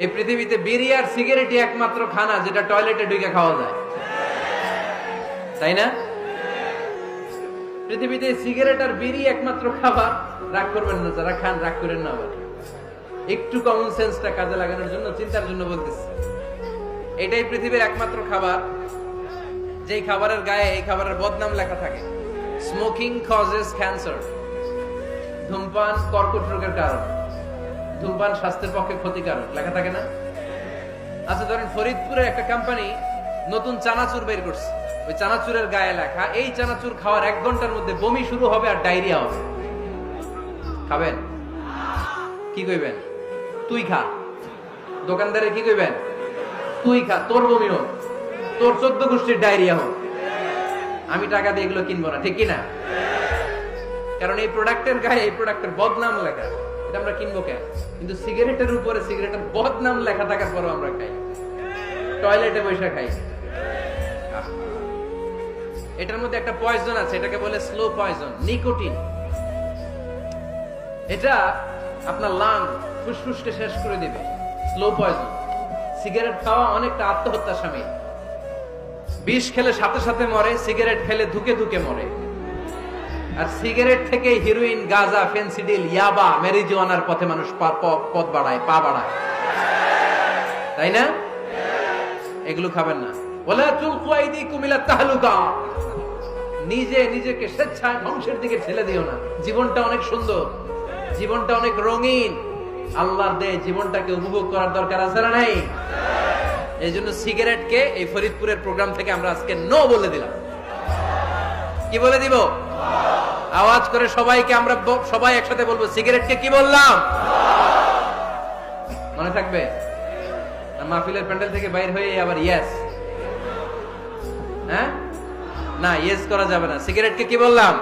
এই পৃথিবীতে বিড়ি আর সিগারেটই একমাত্র খানা যেটা টয়লেটে ঢুকে খাওয়া যায়। তাই না? পৃথিবীতে সিগারেট আর বিড়ি একমাত্র খাবার। রাগ করবেন না যারা খান, রাগ করেন না আবার। একটু কমন সেন্সটা কাজে লাগানোর জন্য, চিন্তার জন্য বলতেছি। এটাই পৃথিবীর একমাত্র খাবার। যেই খাবারের গায়ে, এই খাবারের বদনাম লেখা থাকে। স্মোকিং কজেস ক্যান্সার ধূমপান কর্কট রোগের কারণ। ধূমপান স্বাস্থ্যের পক্ষে ক্ষতিকারক, লেখা থাকে না? আচ্ছা ধরেন ফরিদপুরের একটা কোম্পানি নতুন চানাচুর বের করছে। ওই চানাচুরের গায়ে লেখা, এই চানাচুর খাওয়ার এক ঘণ্টার মধ্যে বমি শুরু হবে আর ডায়রিয়া হবে। খাবেন? কি কইবেন? তুই খা। দোকানদারে কি কইবেন? তুই খা, তোর বমি হোক, তোর চোদ্দ গোষ্ঠীর ডায়রিয়া হোক। আমি টাকা দিয়ে এগুলো কিনবো না, ঠিক কিনা? কারণ এই প্রোডাক্টের গায়ে, এই প্রোডাক্টের বদনাম লেখা। এটা আমরা কিনবো কেন কিন্তু সিগারেটের উপরে সিগারেটের বদনাম লেখা থাকার পরও আমরা খাই। টয়লেটে বসে খাই। এটার মধ্যে একটা পয়জন আছে, এটাকে বলে স্লো পয়জন নিকোটিন এটা আপনার লাং ফুসফুসকে শেষ করে দিবে। স্লো পয়জন সিগারেট খাওয়া অনেকটা আত্মহত্যা স্বামী। বিষ খেলে সাথে সাথে মরে, সিগারেট খেলে ধুকে ধুকে মরে। আর সিগারেট থেকে হিরোইন, গাজা ফেন্সিডিল ইয়াবা মেরিজুয়ানার পথে মানুষ পথ বাড়ায়, পা বাড়ায়। তাই না? এগুলো খাবেন না। বলে তুলকু আইদিকুম ইলা তাহলুকা। নিজে নিজেকে স্বেচ্ছায় ধ্বংসের দিকে ঠেলে দিও না। জীবনটা অনেক সুন্দর। জীবনটা অনেক রঙিন। আল্লাহর দে জীবনটাকে উপভোগ করার দরকার আছে না নাই? এই জন্য সিগারেটকে এই ফরিদপুরের প্রোগ্রাম থেকে আমরা আজকে নো বলে দিলাম। কি বলে দিব? আওয়াজ করে সবাইকে আমরা সবাই একসাথে বলব, সিগারেটকে কি বললাম? মনে থাকবে? মাহফিলের প্যান্ডেল থেকে বাইর হয়ে আবার ইয়েস হ্যাঁ? না ইয়েস করা যাবে না। সিগারেটকে কি বললাম?